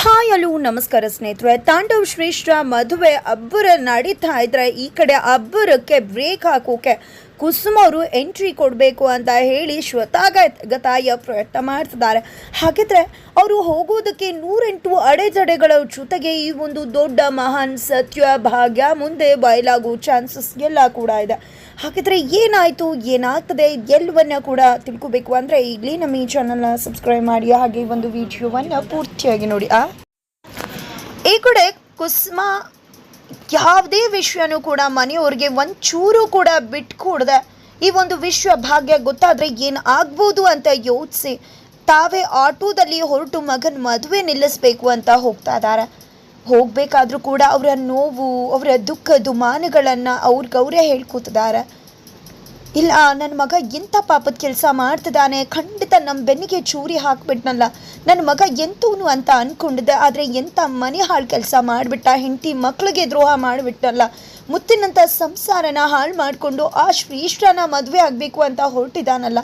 Hi, hello, ನಮಸ್ಕಾರ ಸ್ನೇಹಿತರೆ. ತಾಂಡವ್ ಶ್ರೇಷ್ಠ ಮದುವೆ ಅಬ್ಬರ ನಡೀತಾ ಇದ್ರೆ ಈ ಕಡೆ ಅಬ್ಬರಕ್ಕೆ ಬ್ರೇಕ್ ಹಾಕೋಕೆ ಕುಸುಮ ಅವರು ಎಂಟ್ರಿ ಕೊಡಬೇಕು ಅಂತ ಹೇಳಿ ಶ್ವತಾಗತಾಯ ಪ್ರಯತ್ನ ಮಾಡ್ತಿದ್ದಾರೆ. ಹಾಗಿದ್ರೆ ಅವರು ಹೋಗೋದಕ್ಕೆ ನೂರೆಂಟು ಅಡೆತಡೆಗಳ ಜೊತೆಗೆ ಈ ಒಂದು ದೊಡ್ಡ ಮಹಾನ್ ಸತ್ಯ ಭಾಗ್ಯ ಮುಂದೆ ಬಯಲಾಗೋ ಚಾನ್ಸಸ್ ಎಲ್ಲ ಕೂಡ ಇದೆ. ಹಾಗಿದ್ರೆ ಏನಾಯಿತು, ಏನಾಗ್ತದೆ ಎಲ್ಲವನ್ನ ಕೂಡ ತಿಳ್ಕೊಬೇಕು ಅಂದರೆ ಈಗಲೇ ನಮ್ಮ ಈ ಚಾನಲ್ನ ಸಬ್ಸ್ಕ್ರೈಬ್ ಮಾಡಿ, ಹಾಗೆ ಒಂದು ವಿಡಿಯೋವನ್ನು ಪೂರ್ತಿಯಾಗಿ ನೋಡಿ, ಆ? ಈ ಕಡೆ ಕುಸ್ಮ ಯಾವುದೇ ವಿಷಯನೂ ಕೂಡ ಮನೆಯವ್ರಿಗೆ ಒಂಚೂರು ಕೂಡ ಬಿಟ್ಕೊಡ್ದೆ. ಈ ಒಂದು ವಿಶ್ವ ಭಾಗ್ಯ ಗೊತ್ತಾದರೆ ಏನು ಆಗ್ಬೋದು ಅಂತ ಯೋಚಿಸಿ ತಾವೇ ಆಟೋದಲ್ಲಿ ಹೊರಟು ಮಗನ ಮದುವೆ ನಿಲ್ಲಿಸ್ಬೇಕು ಅಂತ ಹೋಗ್ತಾ ಇದ್ದಾರೆ. ಹೋಗಬೇಕಾದ್ರೂ ಕೂಡ ಅವರ ನೋವು, ಅವರ ದುಃಖ, ದುಮಾನಗಳನ್ನು ಅವ್ರಿಗವರೇ ಹೇಳ್ಕೊತಿದ್ದಾರೆ. ಇಲ್ಲ ನನ್ನ ಮಗ ಎಂಥ ಪಾಪದ ಕೆಲಸ ಮಾಡ್ತಿದ್ದಾನೆ ಖಂಡಿತ ನಮ್ಮ ಬೆನ್ನಿಗೆ ಚೂರಿ ಹಾಕ್ಬಿಟ್ನಲ್ಲ. ನನ್ನ ಮಗ ಎಂತವನು ಅಂತ ಅಂದ್ಕೊಂಡಿದ್ದೆ ಆದರೆ ಎಂಥ ಮನೆ ಹಾಳು ಕೆಲಸ ಮಾಡಿಬಿಟ್ಟ, ಹೆಂಡತಿ ಮಕ್ಕಳಿಗೆ ದ್ರೋಹ ಮಾಡಿಬಿಟ್ಟಲ್ಲ ಮುತ್ತಿನಂಥ ಸಂಸಾರನ ಹಾಳು ಮಾಡಿಕೊಂಡು ಆ ಶ್ರೀಷ್ಠನ ಮದುವೆ ಆಗಬೇಕು ಅಂತ ಹೊರಟಿದ್ದಾನಲ್ಲ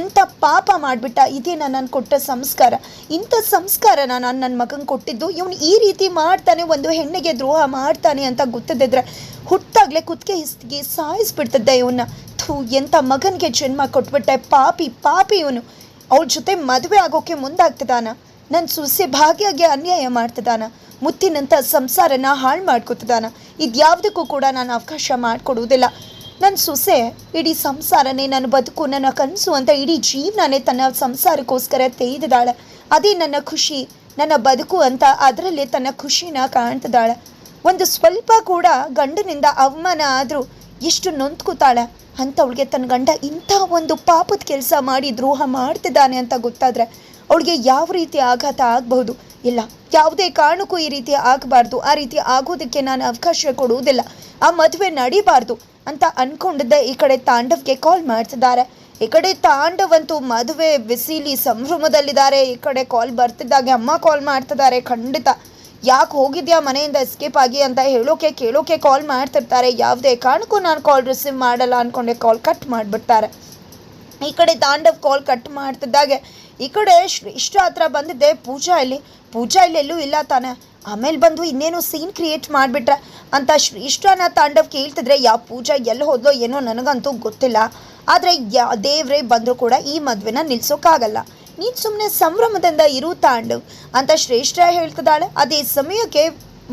ಎಂಥ ಪಾಪ ಮಾಡಿಬಿಟ್ಟ, ಇದೇ ನಾನು ಕೊಟ್ಟ ಸಂಸ್ಕಾರ. ಇಂಥ ಸಂಸ್ಕಾರನ ನಾನು ನನ್ನ ಮಗಂಗೆ ಕೊಟ್ಟಿದ್ದು. ಇವನು ಈ ರೀತಿ ಮಾಡ್ತಾನೆ, ಒಂದು ಹೆಣ್ಣಿಗೆ ದ್ರೋಹ ಮಾಡ್ತಾನೆ ಅಂತ ಗೊತ್ತದಿದ್ರೆ ಹುಟ್ಟಾಗಲೇ ಕುತ್ತಿಗೆ ಹಿಸ್ತಿಗೆ ಸಾಯಿಸ್ಬಿಡ್ತಿದ್ದೆ ಇವನ್ನ ಥೂ ಎಂಥ ಮಗನಿಗೆ ಜನ್ಮ ಕೊಟ್ಬಿಟ್ಟೆ ಪಾಪಿ ಪಾಪಿ ಇವನು. ಅವ್ರ ಜೊತೆ ಮದುವೆ ಆಗೋಕೆ ಮುಂದಾಗ್ತದಾನ ನನ್ನ ಸೊಸೆ ಭಾಗ್ಯಾಗೆ ಅನ್ಯಾಯ ಮಾಡ್ತದಾನ ಮುತ್ತಿನಂಥ ಸಂಸಾರನ ಹಾಳು ಮಾಡ್ಕೊತದಾನ ಇದ್ಯಾವುದಕ್ಕೂ ಕೂಡ ನಾನು ಅವಕಾಶ ಮಾಡಿಕೊಡುವುದಿಲ್ಲ. ನನ್ನ ಸೊಸೆ ಇಡೀ ಸಂಸಾರನೇ ನನ್ನ ಬದುಕು, ನನ್ನ ಕನಸು ಅಂತ ಇಡೀ ಜೀವನನೇ ತನ್ನ ಸಂಸಾರಕ್ಕೋಸ್ಕರ ತೆಗೆದಿದ್ದಾಳೆ. ಅದೇ ನನ್ನ ಖುಷಿ, ನನ್ನ ಬದುಕು ಅಂತ ಅದರಲ್ಲೇ ತನ್ನ ಖುಷಿನ ಕಾಣ್ತಿದ್ದಾಳೆ. ಒಂದು ಸ್ವಲ್ಪ ಕೂಡ ಗಂಡನಿಂದ ಅವಮಾನ ಆದರೂ ಎಷ್ಟು ಅಂತ ಅವಳಿಗೆ ತನ್ನ ಗಂಡ ಇಂಥ ಒಂದು ಪಾಪದ ಕೆಲಸ ಮಾಡಿ ದ್ರೋಹ ಮಾಡ್ತಿದ್ದಾನೆ ಅಂತ ಗೊತ್ತಾದರೆ ಅವಳಿಗೆ ಯಾವ ರೀತಿ ಆಘಾತ ಆಗಬಹುದು? ಇಲ್ಲ, ಯಾವುದೇ ಕಾರಣಕ್ಕೂ ಈ ರೀತಿ ಆಗಬಾರ್ದು. ಆ ರೀತಿ ಆಗೋದಕ್ಕೆ ನಾನು ಅವಕಾಶ ಕೊಡುವುದಿಲ್ಲ. ಆ ಮದುವೆ ನಡಿಬಾರ್ದು ಅಂತ ಅನ್ಕೊಂಡಿದ್ದ ಈ ಕಡೆ ತಾಂಡವ್ಗೆ ಕಾಲ್ ಮಾಡ್ತಿದ್ದಾರೆ. ಈ ಕಡೆ ತಾಂಡವಂತೂ ಮದುವೆ ಬಿಸಿಲಿ ಸಂಭ್ರಮದಲ್ಲಿದ್ದಾರೆ. ಈ ಕಡೆ ಕಾಲ್ ಬರ್ತಿದ್ದಾಗೆ ಅಮ್ಮ ಕಾಲ್ ಮಾಡ್ತಿದ್ದಾರೆ ಖಂಡಿತ. ಯಾಕೆ ಹೋಗಿದ್ಯಾ ಮನೆಯಿಂದ ಎಸ್ಕೇಪ್ ಆಗಿ ಅಂತ ಹೇಳೋಕೆ, ಕೇಳೋಕೆ ಕಾಲ್ ಮಾಡ್ತಿರ್ತಾರೆ. ಯಾವುದೇ ಕಾರಣಕ್ಕೂ ನಾನು ಕಾಲ್ ರಿಸೀವ್ ಮಾಡಲ್ಲ ಅಂದ್ಕೊಂಡೆ ಕಾಲ್ ಕಟ್ ಮಾಡಿಬಿಡ್ತಾರೆ. ಈ ಕಡೆ ತಾಂಡವ್ ಕಾಲ್ ಕಟ್ ಮಾಡ್ತಿದ್ದಾಗೆ. ಈ ಕಡೆ ಶ್ರೇಷ್ಠ ಹತ್ರ ಬಂದಿದ್ದೆ ಪೂಜಾ ಇಲ್ಲಿ. ಪೂಜಾ ಇಲ್ಲಿ ಎಲ್ಲೂ ಇಲ್ಲ ತಾನೆ. ಆಮೇಲೆ ಬಂದು ಇನ್ನೇನು ಸೀನ್ ಕ್ರಿಯೇಟ್ ಮಾಡಿಬಿಟ್ರೆ ಅಂತ ಶ್ರೇಷ್ಠನ ತಾಂಡವ್ ಕೇಳ್ತಿದ್ರೆ ಯಾವ ಪೂಜಾ ಎಲ್ಲಿ ಹೋದ್ಲೋ ಏನೋ ನನಗಂತೂ ಗೊತ್ತಿಲ್ಲ. ಆದರೆ ಯಾ ದೇವರೇ ಬಂದರೂ ಕೂಡ ಈ ಮದುವೆನ ನಿಲ್ಸೋಕ್ಕಾಗಲ್ಲ ನೀನು ಸುಮ್ಮನೆ ಸಂಭ್ರಮದಿಂದ ಇರು ತಾಂಡು ಅಂತ ಶ್ರೇಷ್ಠ ಹೇಳ್ತಿದ್ದಾಳೆ. ಅದೇ ಸಮಯಕ್ಕೆ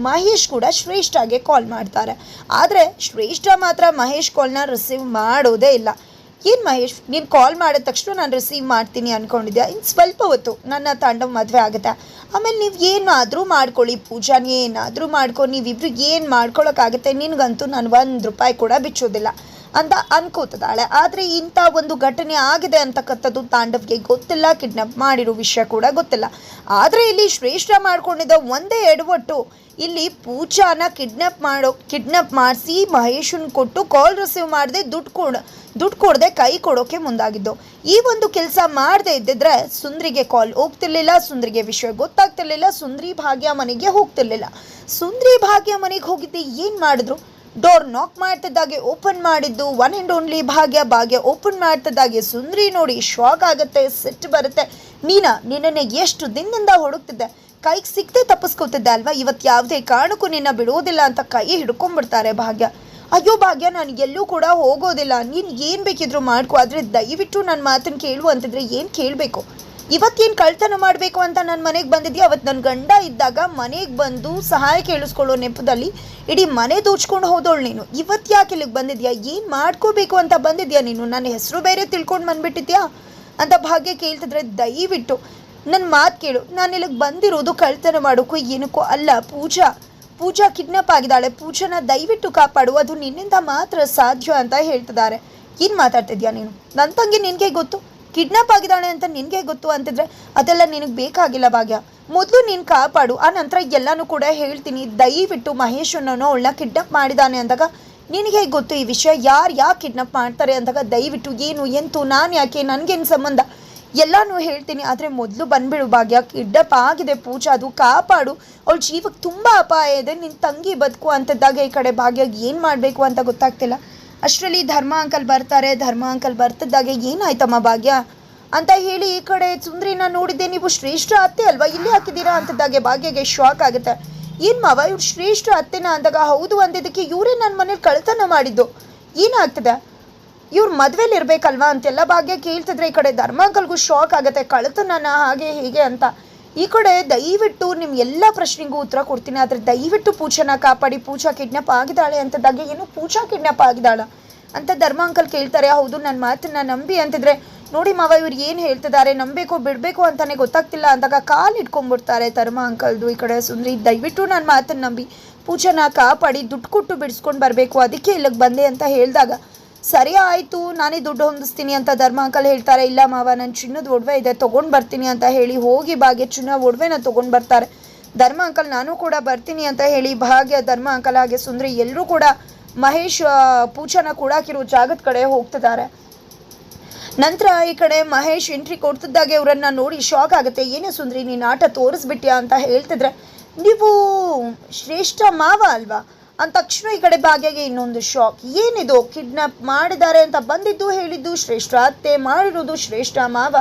ಮಹೇಶ್ ಕೂಡ ಶ್ರೇಷ್ಠಗೆ ಕಾಲ್ ಮಾಡ್ತಾರೆ. ಆದರೆ ಶ್ರೇಷ್ಠ ಮಾತ್ರ ಮಹೇಶ್ ಕಾಲ್ನ ರಿಸೀವ್ ಮಾಡೋದೇ ಇಲ್ಲ. ಏನು ಮಹೇಶ್, ನೀನು ಕಾಲ್ ಮಾಡಿದ ತಕ್ಷಣ ನಾನು ರಿಸೀವ್ ಮಾಡ್ತೀನಿ ಅಂದ್ಕೊಂಡಿದ್ದೆ ಇನ್ನು ಸ್ವಲ್ಪ ಹೊತ್ತು ನನ್ನ ತಾಂಡವ್ ಮದುವೆ ಆಗುತ್ತೆ. ಆಮೇಲೆ ನೀವು ಏನಾದರೂ ಮಾಡ್ಕೊಳ್ಳಿ ಪೂಜಾನ ಏನಾದರೂ ಮಾಡ್ಕೊ, ನೀವಿಬ್ರು ಏನು ಮಾಡ್ಕೊಳ್ಳೋಕ್ಕಾಗುತ್ತೆ ನಿನಗಂತೂ ನಾನು ಒಂದು ರೂಪಾಯಿ ಕೂಡ ಬಿಚ್ಚೋದಿಲ್ಲ. ಅಂತ ಅನ್ಕೋತಿದ್ದಾಳೆ. ಆದರೆ ಇಂಥ ಒಂದು ಘಟನೆ ಆಗಿದೆ ಅಂತಕ್ಕಂಥದ್ದು ತಾಂಡವ್ಗೆ ಗೊತ್ತಿಲ್ಲ, ಕಿಡ್ನಾಪ್ ಮಾಡಿರೋ ವಿಷಯ ಕೂಡ ಗೊತ್ತಿಲ್ಲ. ಆದರೆ ಇಲ್ಲಿ ಶ್ರೇಷ್ಠ ಮಾಡ್ಕೊಂಡಿದ್ದ ಒಂದೇ ಎಡವಟ್ಟು, ಇಲ್ಲಿ ಪೂಜಾನ ಕಿಡ್ನಾಪ್ ಮಾಡೋ, ಕಿಡ್ನಾಪ್ ಮಾಡಿಸಿ ಮಹೇಶನ್ ಕೊಟ್ಟು ಕಾಲ್ ರಿಸೀವ್ ಮಾಡದೆ ದುಡ್ಡು ಕೊಡ, ದುಡ್ಡು ಕೊಡದೆ ಕೈ ಕೊಡೋಕೆ ಮುಂದಾಗಿದ್ದು. ಈ ಒಂದು ಕೆಲಸ ಮಾಡದೆ ಇದ್ದಿದ್ರೆ ಸುಂದ್ರಿಗೆ ಕಾಲ್ ಹೋಗ್ತಿರ್ಲಿಲ್ಲ, ಸುಂದ್ರಿಗೆ ವಿಷಯ ಗೊತ್ತಾಗ್ತಿರ್ಲಿಲ್ಲ, ಸುಂದ್ರಿ ಭಾಗ್ಯ ಮನೆಗೆ ಹೋಗ್ತಿರ್ಲಿಲ್ಲ. ಸುಂದ್ರಿ ಭಾಗ್ಯ ಮನೆಗೆ ಹೋಗಿದ್ದೆ ಏನು ಮಾಡಿದ್ರು? ಡೋರ್ ನಾಕ್ ಮಾಡ್ತಿದ್ದಾಗೆ ಓಪನ್ ಮಾಡಿದ್ದು. One and only Bhagya Bhagya open ಮಾಡ್ತಿದ್ದಾಗೆ. ಸುಂದ್ರಿ ನೋಡಿ ಶಾಕ್ ಆಗುತ್ತೆ ಸಿಟ್ಟು ಬರುತ್ತೆ. ನೀನಾ ನಿನ್ನನ್ನು ಎಷ್ಟು ದಿನದಿಂದ ಹುಡುಕ್ತಿದ್ದೆ ಕೈಗೆ ಸಿಕ್ಕದೆ ತಪ್ಪಿಸ್ಕೊತಿದ್ದೆ ಅಲ್ವಾ? ಇವತ್ತು ಯಾವುದೇ ಕಾರಣಕ್ಕೂ ನಿನ್ನ ಬಿಡೋದಿಲ್ಲ ಅಂತ ಕೈ ಹಿಡ್ಕೊಂಡ್ಬಿಡ್ತಾರೆ ಭಾಗ್ಯ. ಅಯ್ಯೋ ಭಾಗ್ಯ, ನಾನು ಎಲ್ಲೂ ಕೂಡ ಹೋಗೋದಿಲ್ಲ. ನೀನು ಏನು ಬೇಕಿದ್ರು ಮಾಡ್ಕೊ. ಆದರೆ ದಯವಿಟ್ಟು ನನ್ನ ಮಾತನ್ನು ಕೇಳು ಅಂತಿದ್ರೆ ಏನು ಕೇಳಬೇಕು? ಇವತ್ತೇನು ಕಳ್ತನ ಮಾಡಬೇಕು ಅಂತ ನನ್ನ ಮನೆಗೆ ಬಂದಿದ್ಯಾ? ಅವತ್ತು ನನ್ನ ಗಂಡ ಇದ್ದಾಗ ಮನೆಗೆ ಬಂದು ಸಹಾಯ ಕೇಳಿಸ್ಕೊಳ್ಳೋ ನೆಪದಲ್ಲಿ ಇಡೀ ಮನೆ ದೋಚ್ಕೊಂಡು ಹೋದವಳು ನೀನು. ಇವತ್ತು ಯಾಕೆ ಇಲ್ಲಿಗೆ ಬಂದಿದ್ಯಾ? ಏನು ಮಾಡ್ಕೋಬೇಕು ಅಂತ ಬಂದಿದ್ಯಾ ನೀನು? ನನ್ನ ಹೆಸರು ಬೇರೆ ತಿಳ್ಕೊಂಡು ಬಂದುಬಿಟ್ಟಿದ್ಯಾ? ಅಂತ ಭಾಗ್ಯ ಕೇಳ್ತಿದ್ರೆ ದಯವಿಟ್ಟು ನನ್ನ ಮಾತು ಕೇಳು. ನಾನು ಇಲ್ಲಿಗೆ ಬಂದಿರೋದು ಕಳ್ತನ ಮಾಡೋಕ್ಕೂ ಏನಕ್ಕೂ ಅಲ್ಲ, ಪೂಜಾ. ಪೂಜಾ ಕಿಡ್ನಾಪ್ ಆಗಿದ್ದಾಳೆ. ಪೂಜಾನ ದಯವಿಟ್ಟು ಕಾಪಾಡು. ಅದು ನಿನ್ನಿಂದ ಮಾತ್ರ ಸಾಧ್ಯ ಅಂತ ಹೇಳ್ತಿದ್ದಾರೆ. ಏನು ಮಾತಾಡ್ತಿದ್ಯಾ ನೀನು? ನನ್ನ ತಂಗಿ ನಿನಗೆ ಗೊತ್ತು? ಕಿಡ್ನಾಪ್ ಆಗಿದ್ದಾಳೆ ಅಂತ ನಿನಗೆ ಗೊತ್ತು ಅಂತಿದ್ರೆ ಅದೆಲ್ಲ ನಿನಗೆ ಬೇಕಾಗಿಲ್ಲ ಭಾಗ್ಯ. ಮೊದಲು ನೀನು ಕಾಪಾಡು, ಆ ನಂತರ ಎಲ್ಲನೂ ಕೂಡ ಹೇಳ್ತೀನಿ. ದಯವಿಟ್ಟು ಮಹೇಶನನ್ನು ಅವಳನ್ನ ಕಿಡ್ನಾಪ್ ಮಾಡಿದ್ದಾನೆ ಅಂದಾಗ ನಿನಗೆ ಹೇಗೆ ಗೊತ್ತು ಈ ವಿಷಯ? ಯಾರು ಯಾಕೆ ಕಿಡ್ನಾಪ್ ಮಾಡ್ತಾರೆ ಅಂದಾಗ ದಯವಿಟ್ಟು ಏನು, ಎಂತು, ನಾನು ಯಾಕೆ, ನನಗೇನು ಸಂಬಂಧ? ಎಲ್ಲನೂ ಹೇಳ್ತೀನಿ, ಆದರೆ ಮೊದಲು ಬಂದ್ಬಿಡು ಭಾಗ್ಯ. ಕಿಡ್ನಾಪ್ ಆಗಿದೆ ಪೂಜಾ, ಅದು ಕಾಪಾಡು. ಅವಳ ಜೀವಕ್ಕೆ ತುಂಬ ಅಪಾಯ ಇದೆ. ನಿನ್ನ ತಂಗಿ ಬದುಕು ಅಂತಿದ್ದಾಗ ಈ ಕಡೆ ಭಾಗ್ಯಗೆ ಏನು ಮಾಡಬೇಕು ಅಂತ ಗೊತ್ತಾಗ್ತಿಲ್ಲ. ಅಷ್ಟರಲ್ಲಿ ಧರ್ಮ ಅಂಕಲ್ ಬರ್ತಾರೆ, ಧರ್ಮ ಅಂಕಲ್ ಬರ್ತಿದ್ದಾಗೆ ಏನಾಯ್ತಮ್ಮ ಭಾಗ್ಯ? ಅಂತ ಹೇಳಿ ಈ ಕಡೆ ಸುಂದ್ರಿನ ನೋಡಿದ್ದೆ, ನೀವು ಶ್ರೇಷ್ಠ ಅತ್ತೆ ಅಲ್ವಾ? ಇಲ್ಲಿ ಹಾಕಿದ್ದೀರಾ ಅಂತದಾಗೆ ಭಾಗ್ಯಗೆ ಶಾಕ್ ಆಗುತ್ತೆ. ಏನ್ ಮಾವ ಇವ್ರು ಶ್ರೇಷ್ಠ ಅತ್ತೆನ ಅಂದಾಗ? ಹೌದು ಅಂದಿದ್ದಕ್ಕೆ ಇವರೇ ನನ್ನ ಮನೇಲಿ ಕಳ್ತನ ಮಾಡಿದ್ದು. ಏನಾಗ್ತದೆ? ಇವ್ರ ಮದ್ವೆಲಿ ಇರ್ಬೇಕಲ್ವಾ ಅಂತೆಲ್ಲ ಭಾಗ್ಯ ಕೇಳ್ತಿದ್ರೆ ಈ ಕಡೆ ಧರ್ಮಾಂಕಲ್ಗೂ ಶಾಕ್ ಆಗುತ್ತೆ. ಕಳ್ತನನ ಹಾಗೆ ಹೀಗೆ ಅಂತ. ಈ ಕಡೆ ದಯವಿಟ್ಟು ನಿಮ್ ಎಲ್ಲ ಪ್ರಶ್ನೆಗೂ ಉತ್ತರ ಕೊಡ್ತೀನಿ, ಆದರೆ ದಯವಿಟ್ಟು ಪೂಜಾನ ಕಾಪಾಡಿ, ಪೂಜಾ ಕಿಡ್ನಾಪ್ ಆಗಿದ್ದಾಳೆ ಅಂತದಾಗ ಏನು? ಪೂಜಾ ಕಿಡ್ನಾಪ್ ಆಗಿದ್ದಾಳ? ಅಂತ ಧರ್ಮ ಅಂಕಲ್ ಕೇಳ್ತಾರೆ, ಹೌದು ನನ್ನ ಮಾತನ್ನ ನಂಬಿ ಅಂತಿದ್ರೆ, ನೋಡಿ ಮಾವ, ಇವ್ರು ಏನು ಹೇಳ್ತಿದ್ದಾರೆ, ನಂಬೇಕು ಬಿಡಬೇಕು ಅಂತಾನೆ ಗೊತ್ತಾಗ್ತಿಲ್ಲ ಅಂದಾಗ ಕಾಲು ಇಟ್ಕೊಂಡ್ಬಿಡ್ತಾರೆ ಧರ್ಮ ಅಂಕಲ್ದು ಈ ಕಡೆ ಸುಂದ್ರಿ. ದಯವಿಟ್ಟು ನನ್ನ ಮಾತನ್ನ ನಂಬಿ, ಪೂಜಾನ ಕಾಪಾಡಿ, ದುಡ್ಡು ಕೊಟ್ಟು ಬಿಡಿಸ್ಕೊಂಡು ಬರಬೇಕು, ಅದಕ್ಕೆ ಇಲ್ಲಿಗೆ ಬಂದೆ ಅಂತ ಹೇಳಿದಾಗ ಸರಿ ಆಯಿತು, ನಾನೇ ದುಡ್ಡು ಹೊಂದಿಸ್ತೀನಿ ಅಂತ ಧರ್ಮ ಅಂಕಲ್ ಹೇಳ್ತಾರೆ. ಇಲ್ಲ ಮಾವ ನನ್ನ ಚಿನ್ನದ ಒಡವೆ ಇದೆ, ತೊಗೊಂಡು ಬರ್ತೀನಿ ಅಂತ ಹೇಳಿ ಹೋಗಿ ಭಾಗ್ಯ ಚಿನ್ನ ಒಡವೆನ ತೊಗೊಂಡು ಬರ್ತಾರೆ. ಧರ್ಮ ಅಂಕಲ್ ನಾನು ಕೂಡ ಬರ್ತೀನಿ ಅಂತ ಹೇಳಿ ಭಾಗ್ಯ ಧರ್ಮ ಅಂಕಲ್ ಹಾಗೆ ಸುಂದ್ರಿ ಎಲ್ಲರೂ ಕೂಡ ಮಹೇಶ್ ಪೂಜಾನ ಕೂಡಾಕಿರೋ ಜಾಗದ ಕಡೆ ಹೋಗ್ತಿದ್ದಾರೆ. ನಂತರ ಈ ಕಡೆ ಮಹೇಶ್ ಎಂಟ್ರಿ ಕೊಡ್ತಿದ್ದಾಗೆ ಇವರನ್ನ ನೋಡಿ ಶಾಕ್ ಆಗುತ್ತೆ. ಏನೇ ಸುಂದ್ರಿ, ನೀನು ಆಟ ತೋರಿಸ್ಬಿಟ್ಯಾ ಅಂತ ಹೇಳ್ತಿದ್ರೆ, ನೀವು ಶ್ರೇಷ್ಠ ಮಾವ ಅಲ್ವಾ? ಅಂದ ತಕ್ಷಣ ಈ ಕಡೆ ಭಾಗ್ಯಗೆ ಇನ್ನೊಂದು ಶಾಕ್ ಏನಿದು? ಕಿಡ್ನಾಪ್ ಮಾಡಿದ್ದಾರೆ ಅಂತ ಬಂದಿದ್ದು ಹೇಳಿದ್ದು ಶ್ರೇಷ್ಠ. ಅತ್ತೆ ಮಾಡಿರೋದು ಶ್ರೇಷ್ಠ ಮಾವ.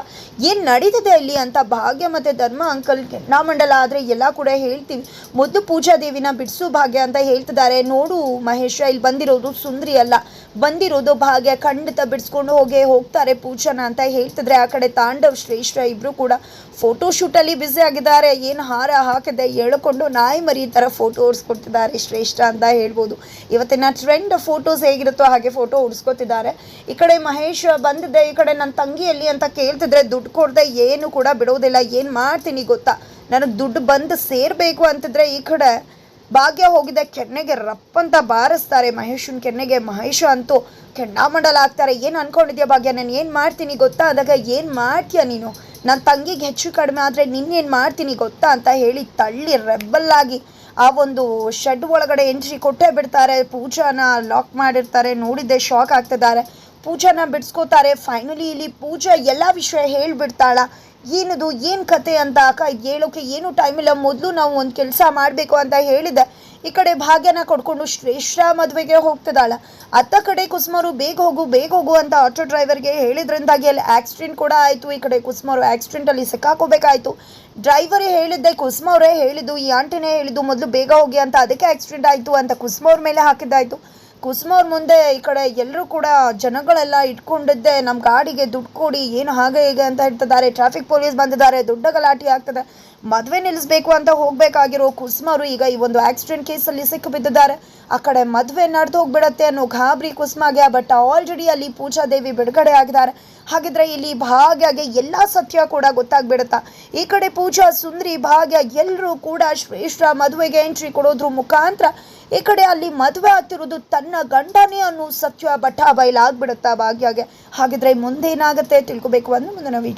ಏನು ನಡೀತಿದೆ ಅಲ್ಲಿ ಅಂತ ಭಾಗ್ಯ ಮತ್ತು ಧರ್ಮ ಅಂಕಲ್ ಮಂಡಲ ಆದರೆ ಎಲ್ಲ ಕೂಡ ಹೇಳ್ತೀವಿ. ಮೊದಲು ಪೂಜಾ ದೇವಿನ ಬಿಡಿಸು ಭಾಗ್ಯ ಅಂತ ಹೇಳ್ತಿದ್ದಾರೆ. ನೋಡು ಮಹೇಶ, ಇಲ್ಲಿ ಬಂದಿರೋದು ಸುಂದ್ರಿ ಅಲ್ಲ. ಬಂದಿರೋದು ಭಾಗ್ಯ ಖಂಡಿತ ಬಿಡಿಸ್ಕೊಂಡು ಹೋಗಿ ಹೋಗ್ತಾರೆ ಪೂಜನ ಅಂತ ಹೇಳ್ತಿದ್ರೆ. ಆ ಕಡೆ ತಾಂಡವ್ ಶ್ರೇಷ್ಠ ಇಬ್ರು ಕೂಡ ಫೋಟೋ ಶೂಟಲ್ಲಿ ಬ್ಯುಸಿ ಆಗಿದ್ದಾರೆ. ಏನು ಹಾರ ಹಾಕಿದೆ ಎಳ್ಕೊಂಡು ನಾಯಿ ಮರಿ ಥರ ಫೋಟೋ ಓಡಿಸ್ಕೊಡ್ತಿದ್ದಾರೆ ಶ್ರೇಷ್ಠ ಅಂತ. ಹೇಳ್ಬೋದು. ಇವತ್ತಿನ ಟ್ರೆಂಡ್ ಫೋಟೋಸ್ ಹೇಗಿರುತ್ತೋ ಹಾಗೆ ಫೋಟೋ ಉಡ್ಸ್ಕೊತಿದ್ದಾರೆ. ಈ ಕಡೆ ಮಹೇಶ್ ಬಂದಿದ್ದೆ ಈ ಕಡೆ ನನ್ನ ತಂಗಿಯಲ್ಲಿ ಅಂತ ಕೇಳ್ತಿದ್ರೆ ದುಡ್ಡು ಕೊಡದೆ ಏನು ಕೂಡ ಬಿಡೋದಿಲ್ಲ. ಏನು ಮಾಡ್ತೀನಿ ಗೊತ್ತಾ? ನನಗೆ ದುಡ್ಡು ಬಂದು ಸೇರಬೇಕು ಅಂತಿದ್ರೆ ಈ ಕಡೆ ಭಾಗ್ಯ ಹೋಗಿದೆ, ಕೆನ್ನೆಗೆ ರಪ್ಪಂತ ಬಾರಿಸ್ತಾರೆ ಮಹೇಶನ ಕೆನ್ನೆಗೆ. ಮಹೇಶ ಅಂತೂ ಕೆಂಡಾಮಂಡಲ ಆಗ್ತಾರೆ ಏನು ಅನ್ಕೊಂಡಿದ್ಯಾ ಭಾಗ್ಯ? ನಾನು ಏನು ಮಾಡ್ತೀನಿ ಗೊತ್ತಾ? ಅದಾಗ ಏನು ಮಾಡ್ತೀಯ ನೀನು? ನನ್ನ ತಂಗಿಗೆ ಹೆಚ್ಚು ಕಡಿಮೆ ಆದರೆ ನಿನ್ನೇನು ಮಾಡ್ತೀನಿ ಗೊತ್ತಾ ಅಂತ ಹೇಳಿ ತಳ್ಳಿ ರೆಬ್ಬಲ್ಲಾಗಿ ಆ ಒಂದು ಶೆಡ್ ಒಳಗಡೆ ಎಂಟ್ರಿ ಕೊಟ್ಟೇ ಬಿಡ್ತಾರೆ. ಪೂಜಾನ ಲಾಕ್ ಮಾಡಿರ್ತಾರೆ. ನೋಡಿದ್ದೆ ಶಾಕ್ ಆಗ್ತಿದ್ದಾರೆ. ಪೂಜಾನ ಬಿಡಿಸ್ಕೋತಾರೆ. ಫೈನಲಿ ಇಲ್ಲಿ ಪೂಜಾ ಎಲ್ಲ ವಿಷಯ ಹೇಳ್ಬಿಡ್ತಾಳ. ಏನದು, ಏನು ಕತೆ ಅಂತ ಅಕ್ಕ ಇದು ಹೇಳೋಕೆ ಏನು ಟೈಮ್ ಇಲ್ಲ. ಮೊದಲು ನಾವು ಒಂದು ಕೆಲಸ ಮಾಡಬೇಕು ಅಂತ ಹೇಳಿದೆ. ಈ ಕಡೆ ಭಾಗ್ಯನ ಕೊಡ್ಕೊಂಡು ಶ್ರೇಷ್ಠ ಮದುವೆಗೆ ಹೋಗ್ತದಾಳ ಅತ್ತ ಕಡೆ ಕುಸುಮರು, ಬೇಗ ಹೋಗು ಬೇಗ ಹೋಗು ಅಂತ ಆಟೋ ಡ್ರೈವರ್ಗೆ ಹೇಳಿದ್ರಿಂದಾಗಿ ಅಲ್ಲಿ ಆಕ್ಸಿಡೆಂಟ್ ಕೂಡ ಆಯಿತು. ಈ ಕಡೆ ಕುಸುಮರು ಆಕ್ಸಿಡೆಂಟಲ್ಲಿ ಸಿಕ್ಕಾಕೋಬೇಕಾಯಿತು. ಡ್ರೈವರೇ ಹೇಳಿದ್ದೆ, ಕುಸುಮವ್ರೇ ಹೇಳಿದ್ದು, ಈ ಆಂಟಿನೇ ಹೇಳಿದ್ದು, ಮೊದಲು ಬೇಗ ಹೋಗಿ ಅಂತ, ಅದಕ್ಕೆ ಆಕ್ಸಿಡೆಂಟ್ ಆಯಿತು ಅಂತ ಕುಸುಮವ್ರ ಮೇಲೆ ಹಾಕಿದ್ದಾಯ್ತು. ಕುಸುಮವ್ರ ಮುಂದೆ ಈ ಕಡೆ ಎಲ್ಲರೂ ಕೂಡ ಜನಗಳೆಲ್ಲ ಇಟ್ಕೊಂಡಿದ್ದೆ. ನಮ್ಮ ಗಾಡಿಗೆ ದುಡ್ಡು ಕೊಡಿ, ಏನು ಹಾಗೆ ಹೀಗೆ ಅಂತ ಹೇಳ್ತಿದ್ದಾರೆ. ಟ್ರಾಫಿಕ್ ಪೊಲೀಸ್ ಬಂದಿದ್ದಾರೆ. ದೊಡ್ಡ ಗಲಾಟೆ ಆಗ್ತದೆ. ಮದುವೆ ನಿಲ್ಲಿಸ್ಬೇಕು ಅಂತ ಹೋಗಬೇಕಾಗಿರೋ ಕುಸುಮರು ಈಗ ಈ ಒಂದು ಆಕ್ಸಿಡೆಂಟ್ ಕೇಸಲ್ಲಿ ಸಿಕ್ಕು ಬಿದ್ದಿದ್ದಾರೆ. ಆ ಕಡೆ ಮದುವೆ ನಡೆದು ಹೋಗ್ಬಿಡತ್ತೆ ಅನ್ನೋ ಗಾಬರಿ ಕುಸುಮಾಗೆ ಬಟ್ ಆಲ್ರೆಡಿ ಅಲ್ಲಿ ಪೂಜಾ ದೇವಿ ಬಿಡುಗಡೆ ಆಗಿದ್ದಾರೆ. ಹಾಗಿದ್ರೆ ಇಲ್ಲಿ ಭಾಗ್ಯಗೆ ಎಲ್ಲ ಸತ್ಯ ಕೂಡ ಗೊತ್ತಾಗ್ಬಿಡುತ್ತಾ. ಈ ಕಡೆ ಪೂಜಾ, ಸುಂದರಿ, ಭಾಗ್ಯ ಎಲ್ಲರೂ ಕೂಡ ಶ್ರೇಷ್ಠ ಮದುವೆಗೆ ಎಂಟ್ರಿ ಕೊಡೋದ್ರ ಮುಖಾಂತರ ಈ ಕಡೆ ಅಲ್ಲಿ ಮದುವೆ ಆಗ್ತಿರೋದು ತನ್ನ ಗಂಡನೇ ಅನ್ನೋ ಸತ್ಯ ಬಟ್ಟ ಬಯಲಾಗ್ಬಿಡುತ್ತಾ ಭಾಗ್ಯಗೆ. ಹಾಗಿದ್ರೆ ಮುಂದೆ ಏನಾಗುತ್ತೆ ತಿಳ್ಕೊಬೇಕು. ಅಂದ್ರೆ ಮುಂದೆ ನಾವು ಈ